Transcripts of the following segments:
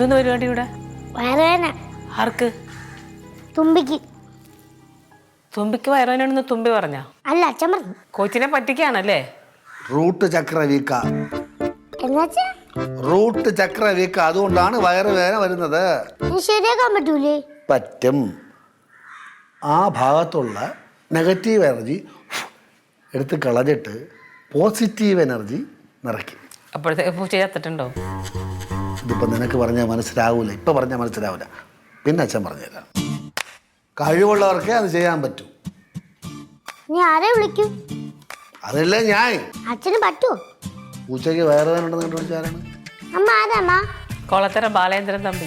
എന്തോന്ന് പരിപാടി ഇവിടെ? വയറുവേന ആർക്ക്? തുമ്പിക്ക്. തുമ്പിക്ക് വയറുവേനാണെന്ന് തുമ്പി പറഞ്ഞ? അല്ല അച്ഛൻ പറഞ്ഞു. കൊച്ചിനെ പറ്റിക്കാണല്ലേ? റൂട്ട് ചക്ര വീക്ക. എന്നുവെച്ചാ റൂട്ട് ചക്ര വീക്ക. അതുകൊണ്ടാണ് വയറുവേദന വരുന്നത്. ഇനി ശരിയാക്കാൻ പറ്റൂലേ? പറ്റും. ആ ഭാഗത്തുള്ള നെഗറ്റീവ് എനർജി എടുത്ത് കളഞ്ഞിട്ട് പോസിറ്റീവ് എനർജി നിറയ്ക്കും. അപ്പോഴത്തേക്ക് പൂച്ച ചത്തിട്ടുണ്ടോ ഇതിപ്പോൾ നിനക്ക് പറഞ്ഞാൽ മനസ്സിലാവൂല ഇപ്പം പറഞ്ഞാൽ മനസ്സിലാവില്ല പിന്നെ അച്ഛൻ പറഞ്ഞുതരാം. കഴിവുള്ളവർക്കേ അത് ചെയ്യാൻ പറ്റൂ. നീ ആരെ വിളിക്കും? അതല്ലേ ഞാൻ? അച്ഛന് പറ്റൂ പൂച്ചയ്ക്ക് വേറെ ഉണ്ടെന്ന് കണ്ടുപിടിച്ചാരാണ് അമ്മ ആരാമ്മ കോളത്തര ബാലേന്ദ്രൻ തമ്പി.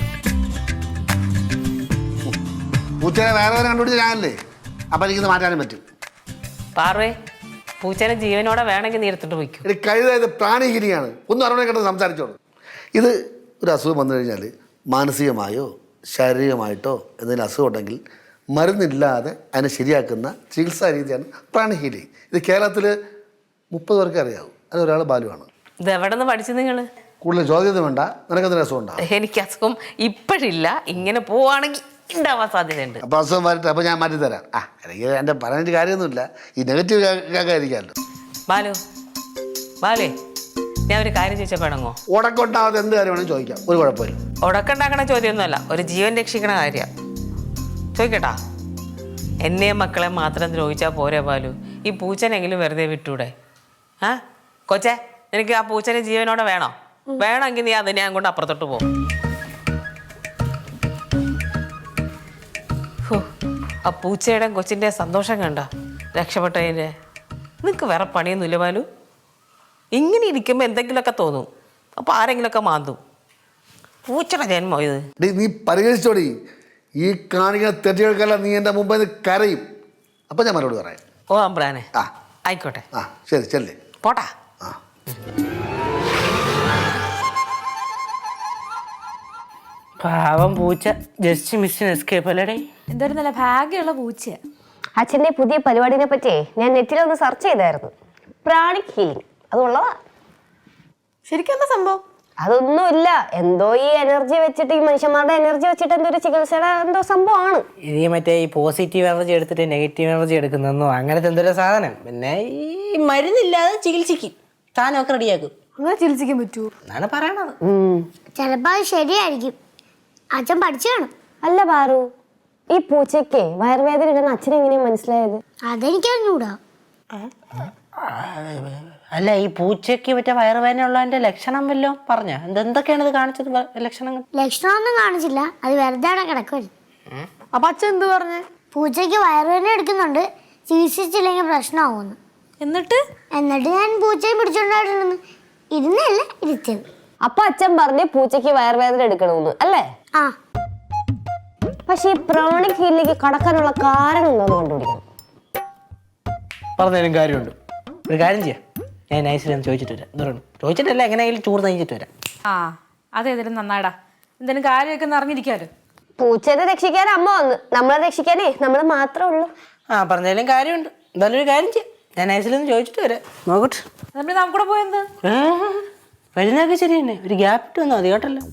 പൂച്ചയെ വേറെ കണ്ടുപിടിച്ച ഞാനല്ലേ? അപ്പം എനിക്കിത് മാറ്റാനും പറ്റും. പാർവേ പൂച്ചനെ ജീവനോടെ വേണമെങ്കിൽ നീ എടുത്തിട്ട് കഴിവായത് കഴുത ഇത് പ്രാണിഹിനിയാണ് ഒന്നും അറിയണേ കേട്ട് സംസാരിച്ചോളൂ. ഇത് ഒരു അസുഖം വന്നു കഴിഞ്ഞാൽ മാനസികമായോ ശാരീരികമായിട്ടോ എന്തെങ്കിലും അസുഖം ഉണ്ടെങ്കിൽ മരുന്നില്ലാതെ അതിനെ ശരിയാക്കുന്ന ചികിത്സാ രീതിയാണ് പ്രാണിഹീലി. ഇത് കേരളത്തിൽ മുപ്പത് പേർക്ക് അറിയാവും. അതിലൊരാൾ ബാലുവാണ്. ഇത് എവിടെ നിന്ന് പഠിച്ചു നിങ്ങൾ കൂടുതൽ ചോദ്യം വേണ്ട. നിനക്കതിന് അസുഖം ഉണ്ടാവും എനിക്ക് അസുഖം ഇപ്പോഴില്ല. ഇങ്ങനെ പോവാണെങ്കിൽ ഉണ്ടാവാൻ സാധ്യതയുണ്ട്. അപ്പോൾ അസുഖം മാറ്റി അപ്പോൾ ഞാൻ മാറ്റി തരാം. ആ അല്ലെങ്കിൽ എന്റെ പറഞ്ഞിട്ട് കാര്യമൊന്നുമില്ല. ഈ നെഗറ്റീവ് കേൾക്കാതിരിക്കാമല്ലോ ബാലു. ബാലേ. ഞാൻ ഒരു കാര്യം ചോദിച്ചാൽ പെണങ്ങോ ഉടക്കുണ്ടാവാതെ എന്ത് കാര്യം വേണം ചോദിക്കാം. ഒരു കുഴപ്പമില്ല. ഉടക്കുണ്ടാക്കണ ചോദ്യമൊന്നുമല്ല ഒരു ജീവൻ രക്ഷിക്കണ കാര്യം. ചോദിക്കട്ടാ. എന്നെയും മക്കളെ മാത്രം ദ്രോഹിച്ചാൽ പോരെ ബാലു? ഈ പൂച്ചനെങ്കിലും വെറുതെ വിട്ടൂടെ? ആ? കൊച്ചെ നിനക്ക് ആ പൂച്ചനെ ജീവനോടെ വേണോ? വേണമെങ്കിൽ നീ അതിനെ ഞാൻ കൊണ്ട് അപ്പുറത്തോട്ട് പോകും ആ പൂച്ചയുടെ കൊച്ചിന്റെ സന്തോഷം കണ്ട രക്ഷപ്പെട്ടതിന്റെ നിനക്ക് വേറെ പണിയൊന്നുമില്ല ബാലു? ഇങ്ങനെ ഇരിക്കുമ്പോൾ എന്തെങ്കിലുമൊക്കെ തോന്നും. അപ്പോൾ ആരെങ്കിലുമൊക്കെ മാന്തും. പൂച്ചയുടെ ജന്മം ഇത്. ഡി നീ പരിഹരിച്ചോടി. ഈ കാണിക്കുന്ന തെറ്റുകൾക്കെല്ലാം നീ എന്റെ മുമ്പിൽ നിന്ന് കരയും. അപ്പം ഞാൻ മറുപടി പറയാം. ഓ അമ്പ്രാനെ. ആ. ആയിക്കോട്ടെ. ആ ശരി ചെല്ലേ. പോട്ടാ. ആ. പാവം പൂച്ച. ജസ്റ്റ് മിസ്സിന് എസ്കേപ്പ് അല്ലേടേ? എന്തൊരു നല്ല ഭാഗ്യമുള്ള പൂച്ച അച്ഛന്റെ പുതിയ പരിപാടിനെ പറ്റി ഞാൻ നെറ്റിലൊന്ന് സെർച്ച് ചെയ്തായിരുന്നു. പ്രാണിക് ഹീലിംഗ് അതുള്ളതാ. ശരിക്കും എന്താ സംഭവം? അതൊന്നുമില്ല. എന്തോ ഈ എനർജി വെച്ചിട്ട് ഈ മനുഷ്യന്മാരുടെ എനർജി വെച്ചിട്ട് എന്തോ ഒരു ചികിത്സയുടെ എന്തോ സംഭവമാണ്. ഇത് ഈ മറ്റേ ഈ പോസിറ്റീവ് എനർജി എടുത്തിട്ട് നെഗറ്റീവ് എനർജി എടുക്കുന്നോ അങ്ങനത്തെ എന്തൊരു സാധനം. പിന്നെ ഈ മരുന്നില്ലാതെ ചികിത്സിക്കും. സാധനമൊക്കെ റെഡിയാക്കും. അങ്ങനെ ചികിത്സിക്കാൻ പറ്റൂ എന്നാണ് പറയണത്. ചിലപ്പോ അത് ശരിയായിരിക്കും. അച്ഛൻ പഠിച്ചു കാണും. അല്ല പാറു ഈ പൂച്ചയ്ക്ക് വയറുവേദന ഇടുന്ന അച്ഛനെങ്ങനെയാ മനസ്സിലായത്? അതെനിക്ക് അറിഞ്ഞൂടാ അല്ല ഈ പൂച്ചയ്ക്ക് മറ്റേ വയറുവേദന ഉള്ളതിന്റെ ലക്ഷണം വല്ലതും പറഞ്ഞ? എന്തൊക്കെയാണ് ഇത് കാണിച്ചത്? ലക്ഷണങ്ങൾ ലക്ഷണമൊന്നും കാണിച്ചില്ല. അത് വെറുതെ അവിടെ കിടക്കുമായിരുന്നു അപ്പൊ അച്ഛൻ എന്ത് പറഞ്ഞു? പൂച്ചയ്ക്ക് വയറുവേദന എടുക്കുന്നുണ്ട്. ചികിത്സിച്ചില്ലെങ്കിൽ പ്രശ്നമാവുന്നു എന്നിട്ട്? എന്നിട്ട് ഞാൻ പൂച്ചയെ പിടിച്ചോണ്ടായിട്ടുണ്ടെന്ന് ഇരുന്നല്ല ഇരുത്തിയത്. അപ്പൊ അച്ഛൻ പറഞ്ഞ് പൂച്ചയ്ക്ക് വയറുവേദന എടുക്കണമെന്ന് അല്ലേ? ആ. പക്ഷെ ഈ പ്രോണിക് ഹീലിംഗ് കടക്കാനുള്ള കാരണം എന്താന്ന് കണ്ടുപിടിക്കണം. പറഞ്ഞതിനും കാര്യമുണ്ട്. ഒരു കാര്യം ചെയ്യാം. ഞാൻ നൈസിൽ ഒന്ന് ചോദിച്ചിട്ട് വരാം. എന്താണ് ചോദിച്ചിട്ടല്ല എങ്ങനെയായാലും ചൂട് നയിച്ചിട്ട് വരാം. ആ അതേതായാലും നന്നായിടാ. എന്തെങ്കിലും കാര്യമൊക്കെ ഒന്ന് അറിഞ്ഞിരിക്കാലോ. പൂച്ചനെ രക്ഷിക്കാൻ അമ്മ വന്ന്. നമ്മളെ രക്ഷിക്കാനേ നമ്മൾ മാത്രമേ ഉള്ളൂ. ആ പറഞ്ഞാലും കാര്യമുണ്ട്. എന്തായാലും ഒരു കാര്യം ചെയ്യാം. ഞാൻ നൈസിലൊന്ന് ചോദിച്ചിട്ട് വരാം. നോക്കട്ടെ. നമ്മൾ നമുക്കൂടെ പോയെന്ത് വരുന്നതൊക്കെ ശരി തന്നെ ഒരു ഗ്യാപ്പ് ഇട്ട് വന്നാൽ മതി കേട്ടല്ലോ.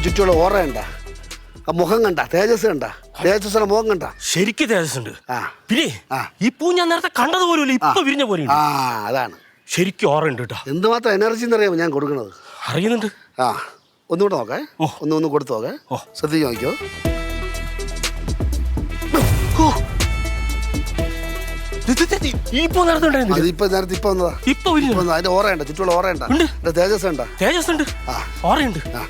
പൂവിന്റെ ചുറ്റുമുള്ള ഓറ കണ്ട? ആ മുഖം കണ്ട? തേജസ് കണ്ട? തേജസ്സിന്റെ മുഖം കണ്ട? ശരിക്കും തേജസ്സുണ്ട്. ആ. പിന്നെ ആ. ഈ പൂ ഞാൻ നേരത്തെ കണ്ടതുപോലും ഇപ്പൊ വിരിഞ്ഞ പോലെ ആ അതാണ്. ശരിക്കും ഓർമ്മയുണ്ട് കേട്ടോ. എന്തുമാത്രം എനർജി എന്നറിയാമോ ഞാൻ കൊടുക്കണത്? അറിയുന്നുണ്ട്. ആ. ഒന്നുകൂടെ നോക്കേ. ഓ. ഒന്ന് ഒന്ന് കൊടുത്തു നോക്കേ. ഓ. ശ്രദ്ധിച്ച് നോക്കിയോ ഇത് ഇത് ഇത് ഈ പൂ നടന്നുണ്ടായിരുന്നില്ല അതിപ്പോ നേരത്തെ ഇപ്പൊ വന്നതാ. ഇപ്പൊ വിരിഞ്ഞു വന്നതാ. അതിന്റെ ഓറയുണ്ട ചുറ്റുമുള്ള ഓറയുണ്ട. ഉണ്ട്. അതിന്റെ തേജസ് കണ്ട തേജസ് ഉണ്ട് ആ. ഓർമ്മയുണ്ട് ആ.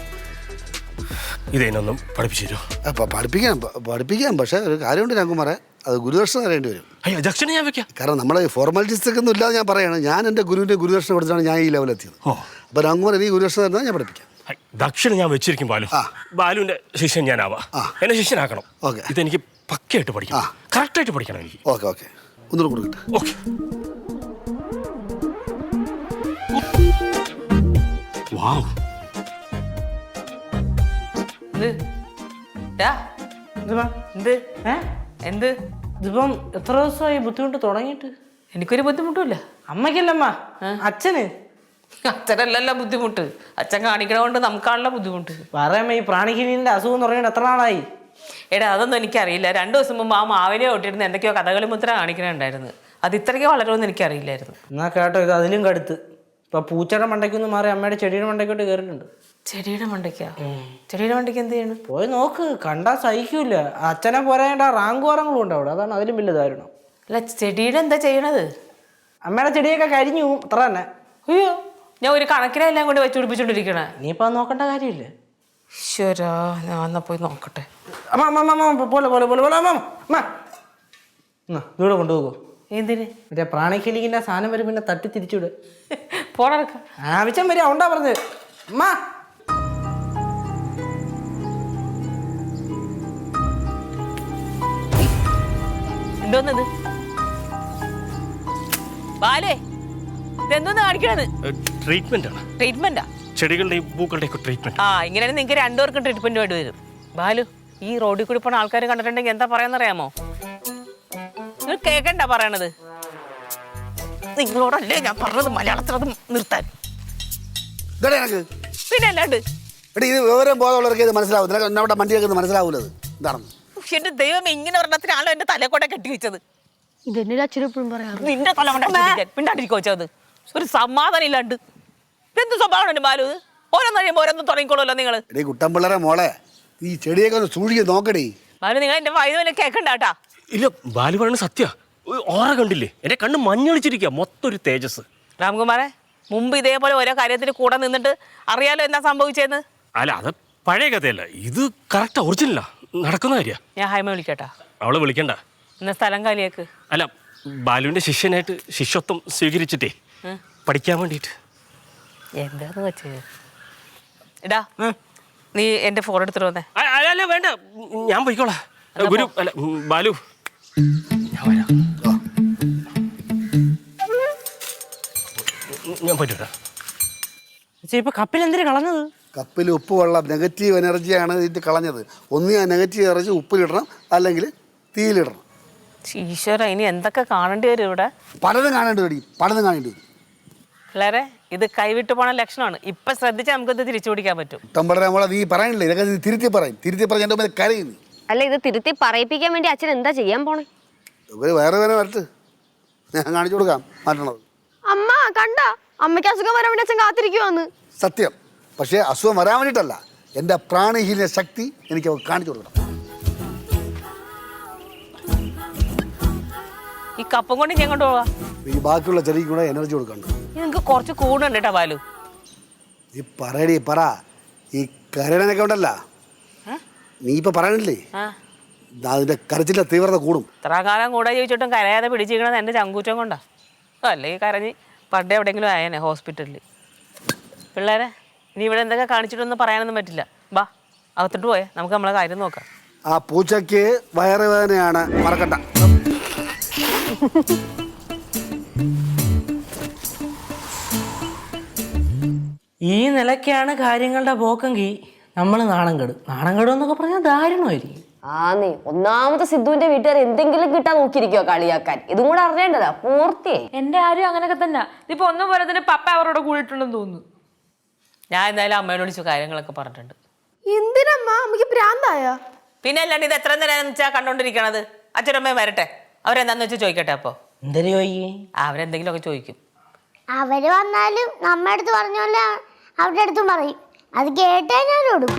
ഇതെന്നൊന്നും പഠിപ്പിച്ചു തരുമോ? അപ്പൊ പഠിപ്പിക്കാം പ- പഠിപ്പിക്കാം പക്ഷെ ഒരു കാര്യമുണ്ട് രാംകുമാറെ. അത് ഗുരുദർശനം തരേണ്ടി വരും. അയ്യോ ദക്ഷിണ ഞാൻ വെക്കാം. കാരണം നമ്മളെ ഫോർമാലിറ്റീസ് ഒക്കെ ഒന്നും ഇല്ലാതെ ഞാൻ പറയാണ് ഞാൻ എന്റെ ഗുരുവിന്റെ ഗുരുദർശനം കൊടുത്താണ് ഞാൻ ഈ ലെവലെത്തിയത് എത്തിയത്. അപ്പോൾ രാംകുമാർ എനിക്ക് ഗുരുദർശനം തരുന്നത് ഞാൻ പഠിപ്പിക്കാം. ഹൈ, ദക്ഷിണ ഞാൻ വെച്ചിരിക്കും ബാലു. ആ. ബാലുവിന്റെ ശിഷ്യൻ ഞാനാവാ. ആ. എന്നെ ശിഷ്യനാക്കണം. ഓക്കേ. ഇതെനിക്ക് പക്കയായിട്ട് പഠിക്കണം. ആ. കറക്റ്റായിട്ട് പഠിക്കണം എനിക്ക്. Okay okay. ഒന്നുകൂടെ കൊടുക്കട്ടെ. ഓക്കെ. വാവ് എന്ത്? ഇതിപ്പം എത്ര ദിവസമായി ബുദ്ധിമുട്ട് തുടങ്ങിയിട്ട്? എനിക്കൊരു ബുദ്ധിമുട്ടുമില്ല. അമ്മയ്ക്കല്ലമ്മ. അച്ഛന്? അച്ഛനല്ലല്ല ബുദ്ധിമുട്ട്. അച്ഛൻ കാണിക്കണോണ്ട് നമുക്കാണല്ലോ ബുദ്ധിമുട്ട്. പറയാമ്മ ഈ പ്രാണിഹിനിന്റെ അസുഖം തുടങ്ങിയിട്ട് എത്ര നാളായി? എടാ അതൊന്നും എനിക്കറിയില്ല. രണ്ടു ദിവസം മുമ്പ് ആ മാവിനെ ഒട്ടിരുന്ന് എന്തൊക്കെയോ കഥകളി മുദ്ര കാണിക്കണുണ്ടായിരുന്നു. അത് ഇത്രയ്ക്ക് വളരുമെന്ന് എനിക്കറിയില്ലായിരുന്നു. എന്നാ കേട്ടോ ഇത് അതിലും കടുത്ത്. ഇപ്പൊ പൂച്ചയുടെ മണ്ടയ്ക്കൊന്ന് മാറി അമ്മയുടെ ചെടിയുടെ മണ്ടയ്ക്കോട്ട് കയറിയിട്ടുണ്ട്. ചെടിയുടെ മണ്ടയ്ക്കാ? ചെടിയുടെ മണ്ടയ്ക്ക് എന്ത് ചെയ്യണം? പോയി നോക്ക് കണ്ടാ സഹിക്കൂല അച്ഛനെ പോരാണ്ട റാങ്ക് വാറങ്ങളും ഉണ്ട് അവിടെ. അതാണ് അതിലും വലിയ ദാരുണം. അല്ല ചെടിയുടെ എന്താ ചെയ്യണത്? അമ്മയുടെ ചെടിയൊക്കെ കരിഞ്ഞു അത്ര തന്നെ. അയ്യോ ഞാൻ ഒരു കണക്കിനെ എല്ലാം കൊണ്ട് വെച്ച് പിടിപ്പിച്ചോണ്ടിരിക്കണേ. ഇനിയിപ്പോ അത് നോക്കേണ്ട കാര്യമില്ല. ഈശ്വരാ ഞാൻ എന്നാ പോയി നോക്കട്ടെ. അമ്മ അമ്മ അമ്മ അമ്മ പോലെ പോലെ പോലെ പോലെ അമ്മ അമ്മ. എന്നാ ഇവിടെ കൊണ്ടുപോകൂ. എന്തിന്? മറ്റേ പ്രാണിക്കിലിങ്ങിന്റെ സാധനം വരും പിന്നെ തട്ടി തിരിച്ചുവിട്. പോണക്ക ആവശ്യം വരിക ഉണ്ടാ പറഞ്ഞത്. അമ്മ. എന്തോന്നത് ബാലേ ഇതെന്തോന്ന് കാണിക്കണത്? ട്രീറ്റ്മെന്റ് ആണ് ട്രീറ്റ്മെന്റാ? ചെടികളുടെയും പൂക്കളുടെയും ഒക്കെ ട്രീറ്റ്മെന്റ്. ആ ഇങ്ങനെയാണ് നിങ്ങൾക്ക് രണ്ടുപേർക്കും ട്രീറ്റ്മെന്റ് വേണ്ടി വരും. ബാലു ഈ റോഡിൽ കൂടി പോണ ആൾക്കാർ കണ്ടിട്ടുണ്ടെങ്കിൽ എന്താ പറയാന്നറിയാമോ? നിങ്ങൾ കേക്കണ്ട പറയണത്? നിങ്ങളോടല്ലേ ഞാൻ പറഞ്ഞത് മലയാളത്തിൽ അത് നിർത്താൻ ഇതേ പിന്നെ അല്ലാണ്ട്? എടി ഇത് വിവരം ബോധമുള്ളവർക്ക് ഇത് മനസ്സിലാവും. നമ്മുടെ വണ്ടിയൊക്കെ മനസ്സിലാവൂലത്. എന്താണെന്ന് എന്റെ ദൈവം ഇങ്ങനെ ഒരെണ്ണത്തിനാണോ എന്റെ തലക്കോട്ടെ കെട്ടി വെച്ചത്. ഇതെന്നെ അച്ഛനും എപ്പോഴും പറയാറ് നിന്റെ തല പിണ്ടാണ്ടിരിക്കോ വെച്ചത് ഒരു സമാധാനം ഇല്ലാണ്ട്. എന്ത് സ്വഭാവമാണ് ബാലു ഇത്? ഓരോന്ന് കഴിയുമ്പോ ഓരോന്ന് തുടങ്ങിക്കോളല്ലോ നിങ്ങൾ. എടീ കുട്ടമ്പിള്ളരെ മോളെ ഈ ചെടിയൊക്കെ ഒന്ന് സൂക്ഷിച്ച് നോക്കടി. ബാലു നിങ്ങൾ എന്റെ വൈദ്യുതി കേക്കണ്ടാട്ടാ ഇല്ല ബാലു പറയുന്നത് സത്യ. ഓറ കണ്ടില്ലേ? എന്റെ കണ്ണ് മഞ്ഞളിച്ചിരിക്കുക മൊത്തം ഒരു തേജസ്. രാംകുമാറെ മുമ്പ് ഇതേപോലെ ഓരോ കാര്യത്തിന് കൂടെ നിന്നിട്ട് അറിയാലോ എന്താ സംഭവിച്ചേന്ന്? അല്ല അത് പഴയ കഥയല്ല. ഇത് കറക്റ്റ് ഒറിജിനലാ നടക്കുന്ന കാര്യ. ഞാൻ ഹൈമ വിളിക്കട്ടാ. അവളെ വിളിക്കണ്ട. എന്നാ സ്ഥലം കാലിയാക്ക്. അല്ല ബാലുവിന്റെ ശിഷ്യനായിട്ട് ശിഷ്യത്വം സ്വീകരിച്ചിട്ടേ പഠിക്കാൻ വേണ്ടിയിട്ട്. എന്താന്ന് വെച്ചത് എടാ നീ എന്റെ ഫോൺ എടുത്തിട്ട് വന്നേ. അല്ല അല്ല വേണ്ട. ഞാൻ പോയിക്കോളാം. ഗുരു അല്ല ബാലു. ഞാൻ വരാം. ഞാൻ പറ്റൂട്ടാ ഇപ്പൊ കപ്പിൽ എന്തിനാ കളഞ്ഞത്? കപ്പിൽ ഉപ്പ് വെള്ളം നെഗറ്റീവ് എനർജിയാണ് ഇതിന്റെ കളഞ്ഞത്. ഒന്ന് ആ നെഗറ്റീവ് എനർജി ഉപ്പിലിടണം അല്ലെങ്കിൽ തീയിലിടണം ഈശ്വര ഇനി എന്തൊക്കെ കാണേണ്ടി വരും ഇവിടെ? പലതും കാണേണ്ടി വരും പലതും കാണേണ്ടി വരും. പിള്ളേരെ ഇത് കൈവിട്ട് പോണ ലക്ഷണമാണ്. ഇപ്പൊ ശ്രദ്ധിച്ചാൽ നമുക്കിത് തിരിച്ചു പിടിക്കാൻ പറ്റും. തമ്പടരെ നമ്മളെ നീ പറയണില്ലേ? ഇതൊക്കെ നീ തിരുത്തി പറയും. തിരുത്തി പറഞ്ഞ എന്റെ മേലെ കരയുന്നു. അല്ല ഇത് തിരുത്തി പറയിപ്പിക്കാൻ വേണ്ടി അച്ഛൻ എന്താ ചെയ്യാൻ പോണേ? ഇവർ വേറെ വേറെ വരട്ട്. ഞാൻ കാണിച്ചു കൊടുക്കാം മാറ്റണത്. അമ്മ കണ്ട? അമ്മയ്ക്ക് അസുഖം വരാൻ വേണ്ടി അച്ഛൻ കാത്തിരിക്കുവാന്ന്. സത്യം. പക്ഷേ അസുഖം വരാൻ വേണ്ടിയിട്ടല്ല. എന്റെ പ്രാണിഹീന ശക്തി എനിക്ക് കാണിച്ചു കൊടുക്കണം. ഈ കപ്പം കൊണ്ട് ഞാൻ കൊണ്ടുപോവാ ഈ ബാക്കിയുള്ള ചെടിക്ക് കൂടെ എനർജി കൊടുക്കണ്ട. നിങ്ങൾക്ക് കുറച്ച് കൂടുന്നുണ്ട് കേട്ടോ ബാലു. നീ പറയടി പറ. ഈ കരടനൊക്കെ ഉണ്ടല്ല. നീ ഇപ്പൊ പറയണില്ലേ? അതിന്റെ കരച്ചിലെ തീവ്രത കൂടും. ഇത്ര കാലം കൂടെ ചോദിച്ചിട്ടും കരയാതെ പിടിച്ചിരിക്കണത് എന്റെ ചങ്കൂറ്റം കൊണ്ടാ. അല്ലെങ്കിൽ കരഞ്ഞ് പണ്ട് എവിടെയെങ്കിലും ആയേനെ ഹോസ്പിറ്റലിൽ പിള്ളേരെ? ഇനി ഇവിടെ എന്തൊക്കെ കാണിച്ചിട്ടൊന്നും പറയാനൊന്നും പറ്റില്ല. വാ അകത്തിട്ട് പോയേ. നമുക്ക് നമ്മളെ കാര്യം നോക്കാം. ആ പൂച്ചയ്ക്ക് വയറുവേദനയാണ്. മറക്കണ്ട. ഈ നിലയ്ക്കാണ് കാര്യങ്ങളുടെ പോക്കെങ്കിൽ നമ്മൾ നാണം കെടും നാണം കെടും എന്നൊക്കെ പറഞ്ഞാൽ ദാരുണമായിരിക്കും. ആന്നേ ഒന്നാമത്തെ സിദ്ധുവിന്റെ വീട്ടുകാർ എന്തെങ്കിലും കിട്ടാൻ നോക്കിയിരിക്കോ കളിയാക്കാൻ. ഇതും കൂടെ അറിയേണ്ടതാ പൂർത്തിയായി. എന്റെ ആരും അങ്ങനെയൊക്കെ തന്നെ. ഇപ്പൊ ഒന്നും പോലെ തന്നെ പപ്പ അവരോട് കൂടിയിട്ടുണ്ടെന്ന് തോന്നുന്നു. ഞാൻ എന്തായാലും അമ്മയോട് വിളിച്ചു കാര്യങ്ങളൊക്കെ പറഞ്ഞിട്ടുണ്ട്. എന്തിനമ്മ? ഭ്രാന്തായോ? പിന്നെ അല്ലാണ്ട് ഇത് എത്ര നേരം വെച്ചാ കണ്ടോണ്ടിരിക്കണത്? അച്ഛനമ്മയും വരട്ടെ. അവരെന്താന്ന് വെച്ചാൽ ചോദിക്കട്ടെ അപ്പൊ? എന്തൊരു ചോദിക്കേ അവരെന്തെങ്കിലുമൊക്കെ ചോദിക്കും. അവർ വന്നാലും നമ്മുടെ അടുത്ത് പറഞ്ഞ പോലെ അവരുടെ അടുത്തും പറയും. അത് കേട്ടേ ഞാൻ ഓടും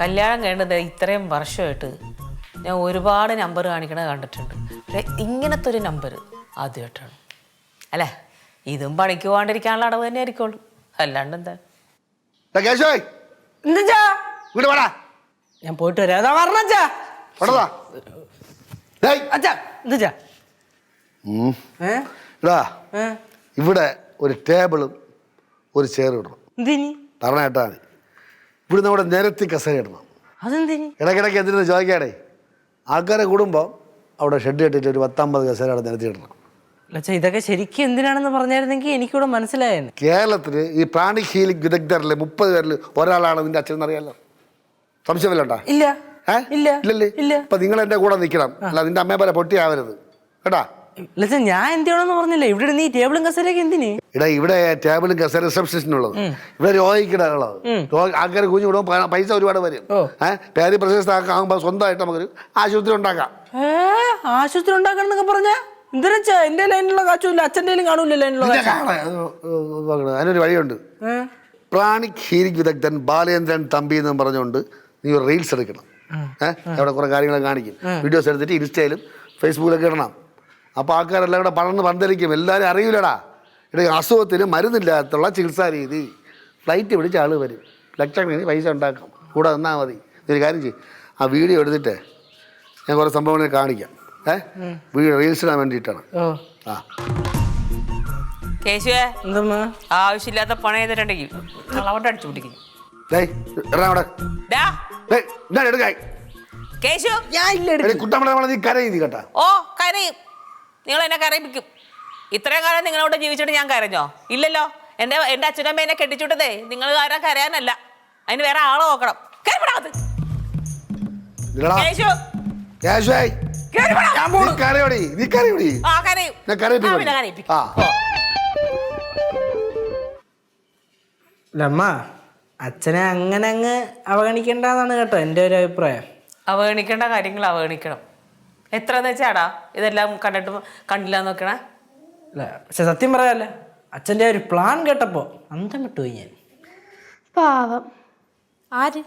കല്യാണം കഴിഞ്ഞത് ഇത്രയും വർഷമായിട്ട് ഞാൻ ഒരുപാട് നമ്പർ കാണിക്കണത് കണ്ടിട്ടുണ്ട്. പക്ഷേ ഇങ്ങനത്തെ ഒരു നമ്പർ ആദ്യമായിട്ടാണ്. അല്ലേ? ഇതും പണിക്ക് പോകാണ്ടിരിക്കാനുള്ള അടവ് തന്നെ ആയിരിക്കുള്ളൂ അല്ലാണ്ട് എന്താ ദാ കേശവേ എന്താ ഇങ്ങോട്ട് വാടാ. ഞാൻ പോയിട്ട് വരാം. അതാ പറഞ്ഞാ വേണ്ടതാ ഡേയ്, അച്ഛാ എന്താ ഉം. ഏ? എടാ ഏ? ഇവിടെ ഒരു ടേബിളും ഒരു ചെയറും ഇടണം. എന്തിനി? പറഞ്ഞ കേട്ടാ മതി. ഇവിടുന്ന് അവിടെ നിരത്തി കസേര ഇടണം. അതെന്തിനി? ഇടയ്ക്കിടയ്ക്ക് എന്തിനു ചോദിക്കാടേ ആൾക്കാരെ കൂടുമ്പോൾ അവിടെ ഷെഡ് കെട്ടിട്ട് ഒരു പത്തമ്പത് കസേര അവിടെ നിരത്തി ഇടണം. ഇതൊക്കെ ശരിക്കും എന്തിനാണെന്ന് പറഞ്ഞായിരുന്നെങ്കിൽ എനിക്കിവിടെ മനസ്സിലായേനെ. കേരളത്തിൽ ഈ പ്രാണി ഹീലിംഗ് വിദഗ്ധരിൽ മുപ്പത് പേരിൽ ഒരാളാണ് നിന്റെ അച്ഛൻ എന്നറിയാലോ സംശയമില്ലണ്ടാ? ഇല്ല. ഏ? ഇല്ല. ഇല്ലല്ലേ? ഇല്ല. അപ്പൊ നിങ്ങൾ എന്റെ കൂടെ നിൽക്കണം. അല്ല നിന്റെ അമ്മയെ പോലെ പൊട്ടിയാവരുത്. കേട്ടാ? ഞാൻ എന്തിനാണെന്ന് പറഞ്ഞില്ല? ഇവിടെ നീ ടേബിളും കസേരയൊക്കെ എന്തിന്? ഇടാ ഇവിടെ ടേബിളും കസേര റിസപ്ഷനിസ്റ്റിനുള്ളത്. ഇവിടെ രോഗിക്കിടകളത് ആൾക്കാർ കുഞ്ഞു വിടുമ്പോൾ പൈസ ഒരുപാട് വരും. ഏഹ് പേര് പ്രശസ്തമാകുമ്പോൾ സ്വന്തമായിട്ട് നമുക്കൊരു ആശുപത്രി ഉണ്ടാക്കാം. ഏ? ആശുപത്രി ഉണ്ടാക്കണം എന്നൊക്കെ പറഞ്ഞ? എന്തിനാ എന്റെ ലൈനിലുള്ള കാച്ചുമില്ല അച്ഛന്റെ കാണൂല ലൈനിലുള്ള. അതിനൊരു വഴിയുണ്ട്. പ്രാണി പ്രാണിക് ഹീലിംഗ് വിദഗ്ധൻ ബാലേന്ദ്രൻ തമ്പി എന്ന് പറഞ്ഞുകൊണ്ട് നീ ഒരു റീൽസ് എടുക്കണം. ഏഹ് അവിടെ കുറെ കാര്യങ്ങൾ കാണിക്കും. വീഡിയോസ് എടുത്തിട്ട് ഇൻസ്റ്റയിലും ഫേസ്ബുക്കിലൊക്കെ ഇടണം. അപ്പോൾ ആൾക്കാരെല്ലാം കൂടെ പടർന്ന് പന്തലിക്കും. എല്ലാവരും അറിയില്ലടാ ഇവിടെ ഈ അസുഖത്തിന് മരുന്നില്ലാത്തുള്ള ചികിത്സാ രീതി. ഫ്ലൈറ്റ് പിടിച്ച ആൾ വരും. ലക്ഷക്കണക്കിന് പൈസ ഉണ്ടാക്കാം. കൂടെ നിന്നാൽ മതി. ഒരു കാര്യം ചെയ്യും. ആ വീഡിയോ എടുത്തിട്ട് ഞാൻ കുറേ സംഭവങ്ങൾ കാണിക്കാം. ഏഹ് റീൽസ് ഇടാൻ വേണ്ടിയിട്ടാണ്. ആ. കേശുവേ എന്തമ്മാ? ആവശ്യമില്ലാത്ത പണം ചെയ്തിട്ടുണ്ടെങ്കിൽ കളവട്ട് അടിച്ചു കേശു. ഞാൻ ഇല്ല എടി കുട്ടമ്മളെ നീ കരയും നീ കേട്ടാ. ഓ കരയും. നിങ്ങൾ എന്നെ കരയിപ്പിക്കും. ഇത്രയും കാലം നിങ്ങളോട് ജീവിച്ചിട്ട് ഞാൻ കരഞ്ഞോ? ഇല്ലല്ലോ. എന്റെ എന്റെ അച്ഛനമ്മ എന്നെ കെട്ടിച്ചുവിട്ടതേ നിങ്ങൾ ആരാ കരയാനല്ല. അതിന് വേറെ ആളെ നോക്കണം. കേശു ഇല്ലടാ. കേശു. കരയോടി നീ കരയോടി. ആ കരയും. ഞാൻ ആ, പിന്നെ കരയിപ്പിക്കും. ആ. അമ്മ അച്ഛനെ അങ്ങനെ അങ്ങ് അവഗണിക്കണ്ടെന്നാണ് കേട്ടോ എന്റെ ഒരു അഭിപ്രായം. അവഗണിക്കേണ്ട കാര്യങ്ങൾ അവഗണിക്കണം. എത്ര എന്ന് വെച്ചാടാ ഇതെല്ലാം കണ്ടിട്ട് കണ്ടില്ല നോക്കണേ? അല്ല പക്ഷെ സത്യം പറയാല്ലേ അച്ഛന്റെ ഒരു പ്ലാൻ കേട്ടപ്പോൾ അന്തം വിട്ടുപോയി ഞാൻ. പാവം. ആര്?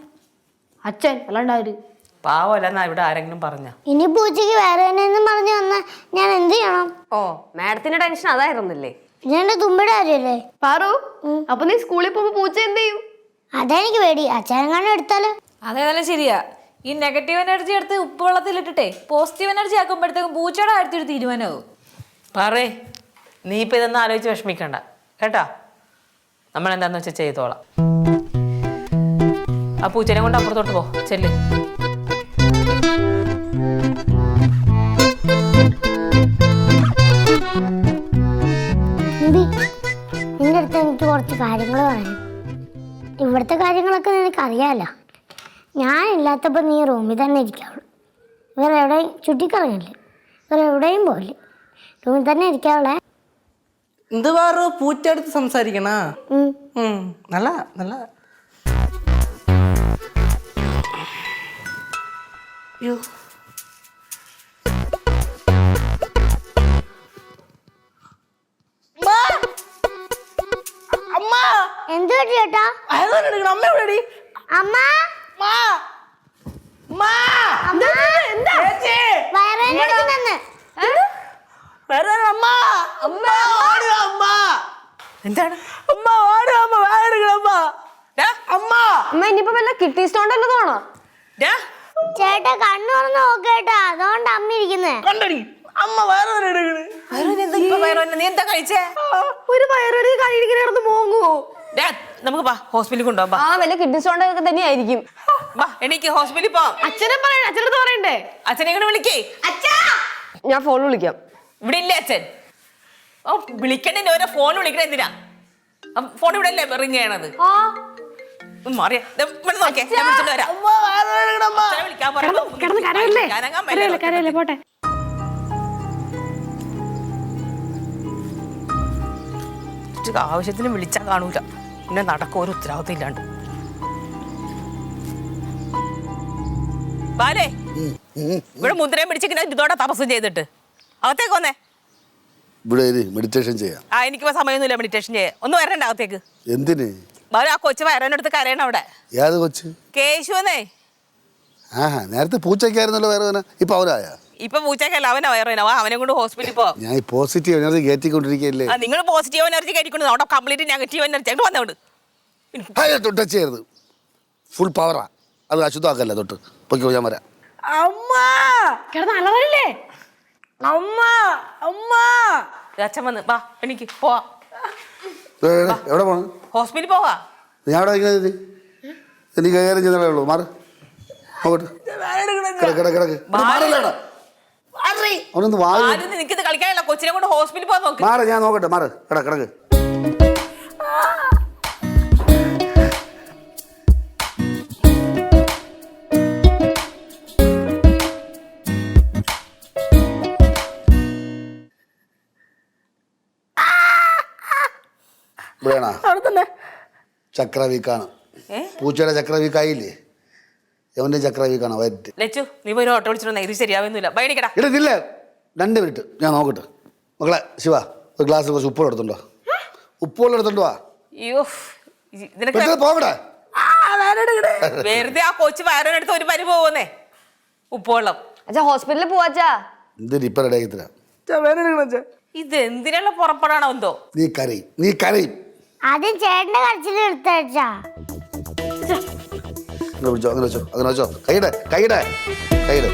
അച്ഛൻ അല്ലാണ്ട് ആര്? പാവമല്ലെന്നാ ഇവിടെ ആരെങ്കിലും പറഞ്ഞ? ഇനി പൂച്ചയ്ക്ക് വേറെ എന്നും പറഞ്ഞു വന്ന ഞാൻ എന്ത് ചെയ്യണം? ഓ മാഡത്തിന്റെ ടെൻഷൻ അതായിരുന്നില്ലേ? പിന്നെ എന്റെ തുമ്പിടെ കാര്യല്ലേ? പാറു അപ്പൊ നീ സ്കൂളിൽ പോകുമ്പോ പൂച്ച എന്ത് ചെയ്യും? അതെനിക്ക് പേടി. അച്ഛനെങ്ങാനും എടുത്താലോ. അതേതായാലും ശരിയാ. ഈ നെഗറ്റീവ് എനർജി എടുത്ത് ഉപ്പ് വെള്ളത്തിലിട്ടിട്ടേ പോസിറ്റീവ് എനർജി ആക്കുമ്പോഴത്തേക്കും പൂച്ചയുടെ കാര്യത്തിൽ ഒരു തീരുമാനമാവും. പറേ നീ ഇപ്പൊ ഇതൊന്നും ആലോചിച്ച് വിഷമിക്കണ്ട. കേട്ടാ? നമ്മൾ എന്താന്ന് വെച്ചാൽ ചെയ്തോളാം. ആ പൂച്ചേനെ കൊണ്ട് അപ്പുറത്തോട്ട് പോ. ചെല്ല്. കുറച്ച് കാര്യങ്ങൾ ഇവിടുത്തെ കാര്യങ്ങളൊക്കെ നിനക്ക് അറിയാലോ ഞാനില്ലാത്തപ്പോൾ നീ റൂമിൽ തന്നെ ഇരിക്കാവുള്ളൂ. വേറെ എവിടെയും ചുറ്റിക്കറങ്ങില്ല? വേറെ എവിടെയും പോയില്ല റൂമിൽ തന്നെ ഇരിക്കാവുള്ളേ എന്ത് വേറെ പൂച്ചെടുത്ത് സംസാരിക്കണ. നല്ല നല്ല. അയ്യോ. എന്ത് പറ്റി ചേട്ടാ. അമ്മ എവിടെയാടി? അമ്മ മാ. മാ. അമ്മ. എന്താണ് അമ്മ ഓടുക അമ്മ. വേറെ അമ്മ. ഡാ, അമ്മ. അമ്മ ഇനിയിപ്പോ വല്ല കിഡ്നി സ്റ്റോൺ ഡാ. ചേട്ടാ കണ്ണു തുറന്ന് നോക്കേട്ടാ അതുകൊണ്ട് അമ്മ ഇരിക്കുന്നേ കണ്ടടി അമ്മ വേറെ. എന്താ? നീ എന്താ കഴിച്ചേ ഒരു വയറൊരു കഴിയിങ്ങനെ കിടന്ന് പോങ്ങുവോ നമുക്ക് വാ ഹോസ്പിറ്റലിൽ കൊണ്ടുപോകാം വാ. ആ വല്ല കിഡ്നി സ്റ്റോൺ ഒക്കെ തന്നെയായിരിക്കും. വാ എനിക്ക് ഹോസ്പിറ്റലിൽ പോവാം. അച്ഛനെ പറയണേ അച്ഛനടുത്ത് പറയണ്ടേ? അച്ഛനെ ഇങ്ങോട്ട് വിളിക്കേ. അച്ഛാ! ഞാൻ ഫോൺ വിളിക്കാം. ഇവിടെ ഇല്ലേ അച്ഛൻ? ഓ വിളിക്കണ്ടേ ഓരോ ഫോൺ വിളിക്കണ എന്തിനാ? ഫോൺ ഇവിടെ അല്ലേ റിങ് ചെയ്യണത്? ഒന്ന് ഇച്ചിരി ആവശ്യത്തിന് വിളിച്ചാൽ കാണൂല. പിന്നെ നടക്കും ഒരു ഉത്തരവാദിത്തം ഇല്ലാണ്ട് ബാലേ ഇവിടെ മുദ്രയും പിടിച്ചിങ്ങനെ ഇതോടെ തപസ്സും ചെയ്തിട്ട്. അകത്തേക്ക് വന്നേ. ഇവിടെ മെഡിറ്റേഷൻ ചെയ്യാം. ആ എനിക്കിപ്പോ സമയമൊന്നുമില്ല മെഡിറ്റേഷൻ ചെയ്യാൻ. ഒന്ന് വരണ്ട അകത്തേക്ക്. എന്തിന്? ബാലു ആ കൊച്ചു വയറിനടുത്ത് കരയണം അവിടെ. ഏത് കൊച്ച്? കേശു എന്നേ ആഹാ നേരത്തെ പൂച്ചയ്ക്കായിരുന്നല്ലോ വേറെ ഇപ്പൊ അവരായ? ഇപ്പൊ പൂച്ചക്കല്ല അവനാ വയറുവേന വാ അവനെ കൊണ്ട് ഹോസ്പിറ്റലിൽ പോ. ഞാൻ ഈ പോസിറ്റീവ് എനർജി കയറ്റിക്കൊണ്ടിരിക്കുകയല്ലേ നിങ്ങൾ പോസിറ്റീവ് എനർജി കയറ്റിക്കൊണ്ട് അവിടെ കംപ്ലീറ്റ് നെഗറ്റീവ് എനർജി അങ്ങോട്ട് വന്നോണ്ട് തൊട്ട് ടച്ച് ചെയ്യരുത് ഫുൾ പവറാ അത് അശുദ്ധമാക്കല്ല തൊട്ട്? പൊയ്ക്കോ ഞാൻ വരാം. അമ്മ! കിടന്ന് അലറല്ലേ അമ്മ അമ്മ! അച്ഛൻ വന്ന്. വാ എനിക്ക് പോവാ. ഏ, ഏ, എവിടെ പോണ്? ഹോസ്പിറ്റലിൽ പോവാ. ഞാൻ അവിടെ ഇരിക്കുന്നത് എനിക്ക് കൈകാര്യം ചെയ്തേ ഉള്ളൂ. മാറ്. നോക്കട്ടെ കിടക്ക് കിടക്ക് കിടക്ക്. ഇത് മാറില്ല അവിടെ. അവനൊന്ന് വാങ്ങി ആരും നിനക്കിത് കളിക്കാനില്ല. കൊച്ചിനെ കൊണ്ട് ഹോസ്പിറ്റലിൽ പോകാൻ നോക്ക്. മാറ് ഞാൻ നോക്കട്ടെ. മാറ്. കിട കിടക്ക്. ഇവിടെയാണോ? അവിടെ തന്നെ. ചക്ര വീക്കാണ് ഏ? പൂച്ചയുടെ ചക്ര വീക്കായില്ലേ ചക്രവീക്കാണ് വരട്ട്. ലച്ചു നീ പോയി ഓട്ടോ വിളിച്ചിട്ടുണ്ടെങ്കിൽ ഇത് ശരിയാവുന്നില്ല. ബൈണിക്കടാ ഇല്ല രണ്ട് മിനിറ്റ്. ഞാൻ നോക്കട്ടെ. മക്കളെ ശിവ ഒരു ഗ്ലാസ് കുറച്ച് ഉപ്പ് എടുത്തുണ്ടോ ഉപ്പുവെള്ളം എടുത്തുണ്ടോ അയ്യോ നിനക്ക് പോവടാ ആ വേറെ പോകട്ടെ വെറുതെ ആ കൊച്ചു വയറിനടുത്ത് ഒരു പരി പോവുന്നേ. ഉപ്പുവെള്ളം. അച്ഛാ ഹോസ്പിറ്റലിൽ പോവാച്ചാ എന്തിന് ഇപ്പം റെഡിയാക്കി തരാം? വേറെ എടുക്കണം അച്ഛാ. ഇത് എന്തിനുള്ള പുറപ്പെടാണോ എന്തോ? നീ കരയും. നീ കരയും. ആദ്യം ചേട്ടന്റെ കരച്ചിൽ എടുത്തച്ചാ അങ്ങനെ വിളിച്ചോ അങ്ങനെ വെച്ചോ അങ്ങനെ വെച്ചോ. കൈയുടെ കൈയുടെ കൈയുടെ.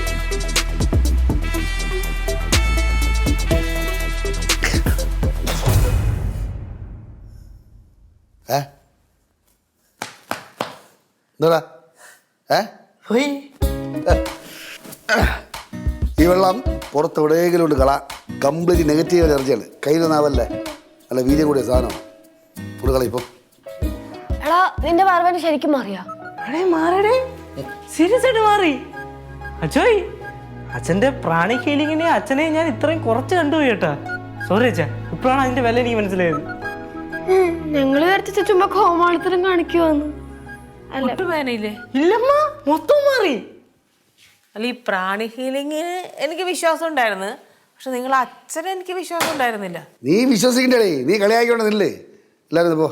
ഏ? എന്താടാ ഏ? പോയി ഈ വെള്ളം പുറത്ത് എവിടെയെങ്കിലും ഉണ്ട് കള. കംപ്ലീറ്റ് നെഗറ്റീവ് എനർജിയാണ്. കയ്യിൽ നാവല്ലേ നല്ല വീര്യം കൂടിയ സാധനം ഫുഡ് കള ഇപ്പം. എടാ നിന്റെ പാർവന് ശരിക്കും മാറിയാ അടേ മാറടേ. സീരിയസ് ആയിട്ട് മാറി. അച്ഛോയ് അച്ഛന്റെ പ്രാണി ഹീലിങ്ങിനെ അച്ഛനെ ഞാൻ ഇത്രയും കുറച്ച് കണ്ടുപോയി കേട്ടാ. സോറി അച്ഛാ ഇപ്പോഴാണ് അതിന്റെ വില എനിക്ക് മനസ്സിലായത്. ഞങ്ങൾ വിചാരിച്ച ചുമ്മാ കോമാളിത്തരം കാണിക്കുവാന്ന്. വേനയില്ലേ? ഇല്ലമ്മ മൊത്തം മാറി. അല്ല ഈ പ്രാണി ഹീലിങ്ങിന് എനിക്ക് വിശ്വാസം ഉണ്ടായിരുന്നു. പക്ഷെ നിങ്ങൾ അച്ഛനെ എനിക്ക് വിശ്വാസം ഉണ്ടായിരുന്നില്ല. നീ വിശ്വസിക്കണ്ടേ നീ കളിയാക്കിക്കൊണ്ട് നില്ലേ. എല്ലാവരും പോ.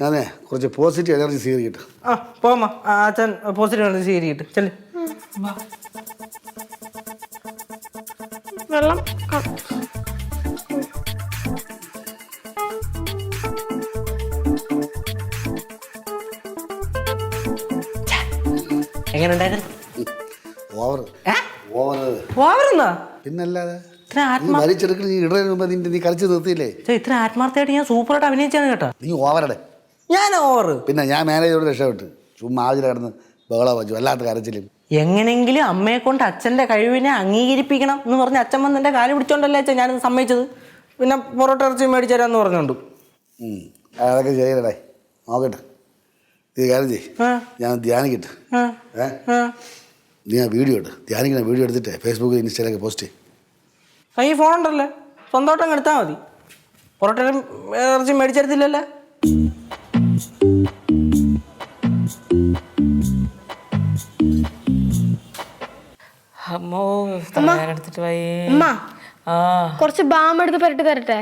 ഞാനേ കുറച്ച് പോസിറ്റീവ് എനർജി സ്വീകരിക്കട്ടെ. ആ പോമ്മ അച്ഛൻ പോസിറ്റീവ് എനർജി സ്വീകരിക്കട്ടെ. ചെൽ വെള്ളം. എങ്ങനെ ഉണ്ടായിരുന്നു ഓവർ ഓവർ പിന്നല്ലാതെ ഇത്ര നീ ആത്മാ നീ നീ കളിച്ച് നിർത്തിയില്ലേ? ഛെ, ഇത്ര ആത്മാർത്ഥമായിട്ട് ഞാൻ സൂപ്പറായിട്ട് അഭിനയിച്ചാണ് കേട്ടോ. നീ ഓവറടെ ഞാൻ ഓവർ പിന്നെ ഞാൻ മാനേജറോട് രക്ഷപ്പെട്ട് ചുമ്മാ ആവശ്യം കിടന്ന് ബഹളം വച്ചു വല്ലാത്ത കരച്ചിലും. എങ്ങനെങ്കിലും അമ്മയെ കൊണ്ട് അച്ഛന്റെ കഴിവിനെ അംഗീകരിപ്പിക്കണം എന്ന് പറഞ്ഞ് അച്ഛൻ വന്ന് എന്റെ കാൽ പിടിച്ചോണ്ടല്ലേ അച്ഛൻ ഞാനിത് സമ്മതിച്ചത്. പിന്നെ പൊറോട്ട ഇറച്ചി മേടിച്ചു തരാമെന്ന് പറഞ്ഞോണ്ട്. ഉം. അതൊക്കെ ശരിയല്ലേ നോക്കട്ടെ. നീ കാര്യം ചെയ് ആ. ഞാൻ ധ്യാനിക്കട്ടെ. ആ. ഏ? ആ. നീ ആ വീഡിയോ ഇട്ട് ധ്യാനിക്കുന്ന വീഡിയോ എടുത്തിട്ട് ഫേസ്ബുക്കിൽ ഇൻസ്റ്റയിലൊക്കെ പോസ്റ്റ് ചെയ്യും. കൈ ഫോൺ ഉണ്ടല്ലേ സ്വന്തമായിട്ട് അങ്ങ് എടുത്താൽ മതി പൊറോട്ട ഇറച്ചി മേടിച്ചെടുത്തില്ലല്ലേ അമ്മോ തലവേനെടുത്തിട്ട് പോയി അമ്മ ആ. കുറച്ച് ബാം എടുത്ത് പുരട്ടി തരട്ടെ?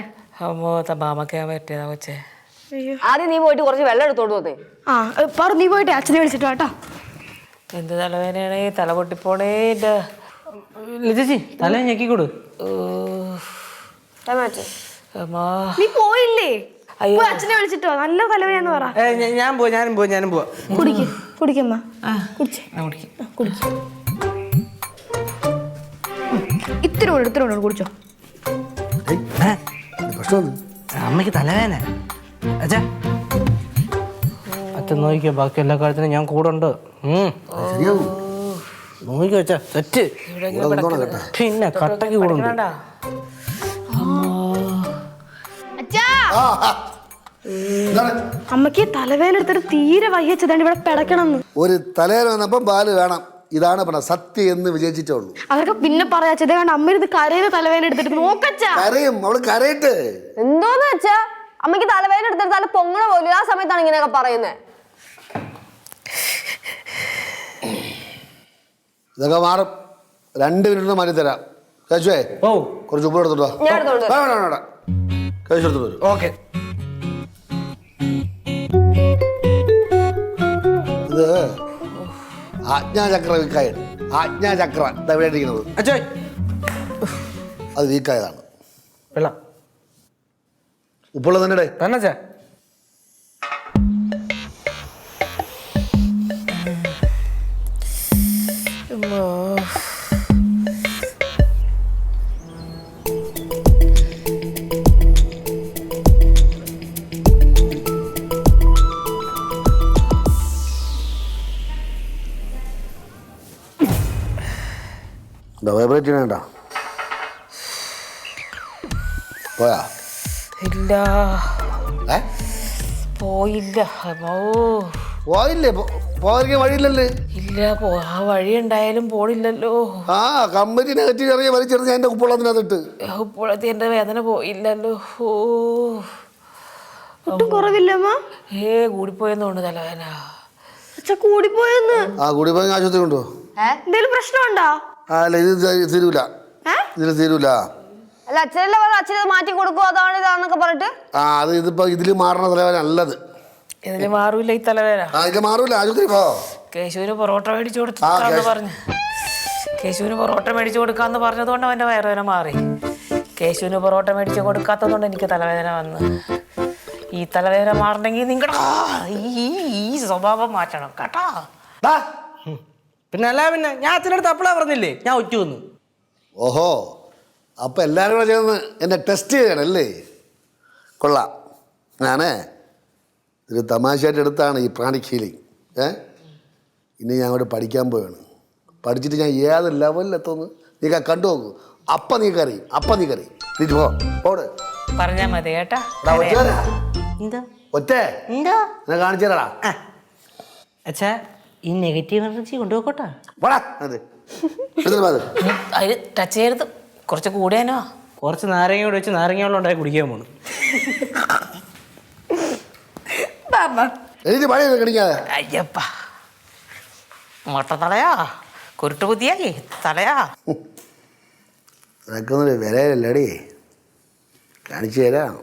അമ്മോ തമ്പാമൊക്കെ പറ്റിയതാ കൊച്ചേ. ആദ്യം നീ പോയിട്ട് കുറച്ച് വെള്ളം എടുത്തോണ്ട് വന്നേ. ആ പറ നീ പോയിട്ട് അച്ഛനെ വിളിച്ചിട്ട് വാട്ടോ എന്ത് തലവേനയാണ് തല പൊട്ടിപ്പോണേ ലിജി തല ഞെക്കിക്കൊടു. അമ്മോ. നീ പോയില്ലേ. അച്ഛനെ വിളിച്ചിട്ട് വാ. നല്ല തലവേദന പറ. ഞാൻ പോവാ ഞാനും പോവാ ഞാനും പോവാ. കുടിക്കും കുടിക്കമ്മ കുടിച്ചേ. ഞാൻ കുടിക്കും. കുടിക്ക്. ഇത്തിരി ഇത്തിരി കുടിച്ചോ. അമ്മയ്ക്ക് തലവേന അച്ഛാ. അച്ഛൻ നോക്കിയോ ബാക്കി എല്ലാ കാര്യത്തിനും ഞാൻ കൂടെ ഉണ്ട് നോക്കിയോ അച്ഛാ. കേട്ടോ പിന്നെ കട്ടക്ക് കൂടെ ഉണ്ട് അമ്മയ്ക്ക് തലവേദന എടുത്തിട്ട് തീരെ വയ്യച്ചതാണ് ഇവിടെ പിടക്കണം ഒരു തലയിൽ വന്നപ്പം പാൽ വേണം ഇതാണ് പറഞ്ഞത് സത്യം എന്ന് വിജയിച്ചിട്ടേ ഉള്ളൂ. അതൊക്കെ പിന്നെ പറയാ കണ്ട് അമ്മ ഇത് കരയുന്ന തലവേദന എടുത്തിട്ട് നോക്കച്ചാ. കരയും അവൾ കരയിട്ട്. എന്തോന്ന് വെച്ചാ അമ്മയ്ക്ക് തലവേദന എടുത്തിട്ട് തല പൊങ്ങണ പോലും ആ സമയത്താണ് ഇങ്ങനെയൊക്കെ പറയുന്നത് ഇതൊക്കെ മാറും. രണ്ട് മിനിറ്റ് മാറ്റി തരാം. കേശുവേ ഓ. കുറച്ച് ഉപ്പ് എടുത്തിട്ടോ ഞാൻ എടുത്തോണ്ട് വരാം. വേണ്ട വേണ്ട. കേശു എടുത്തിട്ട് വരും. ഓക്കെ. ഇത് ആജ്ഞാചക്ര വീക്കായാണ് ആജ്ഞാചക്ര ഇവിടെ ഇരിക്കുന്നത്. അജയ് അത് വീക്കായതാണ്. വെള്ളം. ഉപ്പുള്ള തന്നെ തന്നെ വേണ്ട. പോയാ? ഇല്ല. ഏ? പോയില്ല. ഓ പോയില്ലേ? പോകാൻ വഴിയില്ലല്ലേ? ഇല്ല പോ ആ വഴി ഉണ്ടായാലും പോണില്ലല്ലോ. ആ കമ്പനി നെഗറ്റീവ് ഇറങ്ങി വലിച്ചെറിഞ്ഞ എന്റെ കുപ്പുള്ളതിനകത്തിട്ട് ഇപ്പോഴത്തെ എന്റെ വേദന പോയില്ലല്ലോ. ഓ. ഒട്ടും കുറവില്ലമ്മ ഏ കൂടിപ്പോയെന്ന് തോന്നുന്നു തലവേന കൂടിപ്പോയെന്ന്. ആ കൂടി പോയി ആശുപത്രി കൊണ്ടുപോ. എന്തെങ്കിലും പ്രശ്നമുണ്ടോ? അല്ല ഇത് തീരൂല? ഇതിൽ തീരൂല. അല്ല അച്ഛനല്ലേ പറഞ്ഞ അച്ഛനത് മാറ്റി കൊടുക്കും അതാണ് ഇതാന്നൊക്കെ പറഞ്ഞിട്ട്? ആ അത് ഇതിപ്പോൾ ഇതിൽ മാറണ തലവേദന അല്ലത് ഇതിന് മാറൂല ഈ തലവേദന. ആ ഇതിൽ മാറൂല. ആശുപത്രി പോ. കേശുവിന് പൊറോട്ട മേടിച്ചു കൊടുത്തു കൊടുക്കാന്ന് പറഞ്ഞു. കേശുവിന് പൊറോട്ട മേടിച്ചു കൊടുക്കാന്ന് പറഞ്ഞതുകൊണ്ട് അവന്റെ വയറുവേന മാറി. കേശുവിന് പൊറോട്ട മേടിച്ചു കൊടുക്കാത്തതുകൊണ്ട് എനിക്ക് തലവേദന വന്ന്. ഈ തലവേദന മാറണമെങ്കിൽ നിങ്ങളുടെ ഈ ഈ സ്വഭാവം മാറ്റണം കേട്ടോ. പിന്നെ അല്ല പിന്നെ ഞാൻ അച്ഛനടുത്ത് അപ്പളാ പറഞ്ഞില്ലേ ഞാൻ ഒറ്റ വന്നു. ഓഹോ അപ്പം എല്ലാവരും കൂടെ ചേർന്ന് എന്നെ ടെസ്റ്റ് ചെയ്യണല്ലേ? കൊള്ളാം. ഞാനേ ഒരു തമാശയായിട്ട് എടുത്താണ് ഈ പ്രാണിക് ഹീലിംഗ് ഏ? ഇനി ഞാൻ അവിടെ പഠിക്കാൻ പോവാണ്. പഠിച്ചിട്ട് ഞാൻ ഏത് ലെവലിലെത്തുമെന്ന് നീ ക- കണ്ടു നോക്കൂ. അപ്പം നീ കറി അപ്പം നീ കറി. ഓട് പോ. പോട് പറഞ്ഞാൽ മതി കേട്ടാ. ഒറ്റേ എന്നെ കാണിച്ചു തരാടാ. അച്ഛാ ഈ നെഗറ്റീവ് എനർജി കൊണ്ടുപോക്കോട്ടാ പോടാ അത്. എടുത്തിട്ട് വാ അത്. അതിൽ ടച്ച് ചെയ്യരുത്. കുറച്ച് കൂടിയാനോ കുറച്ച് നാരങ്ങ കൂടെ വെച്ച് നാരങ്ങ വെള്ളം കുടിക്കാൻ പോണു. എനിക്ക് പണി കണിക്കാതെ അയ്യപ്പ. മൊട്ട തലയാ. കുരുട്ട് ബുദ്ധിയായി തലയാ. നിനക്കൊന്നും വിലയില്ലടി. കാണിച്ചു തരാം.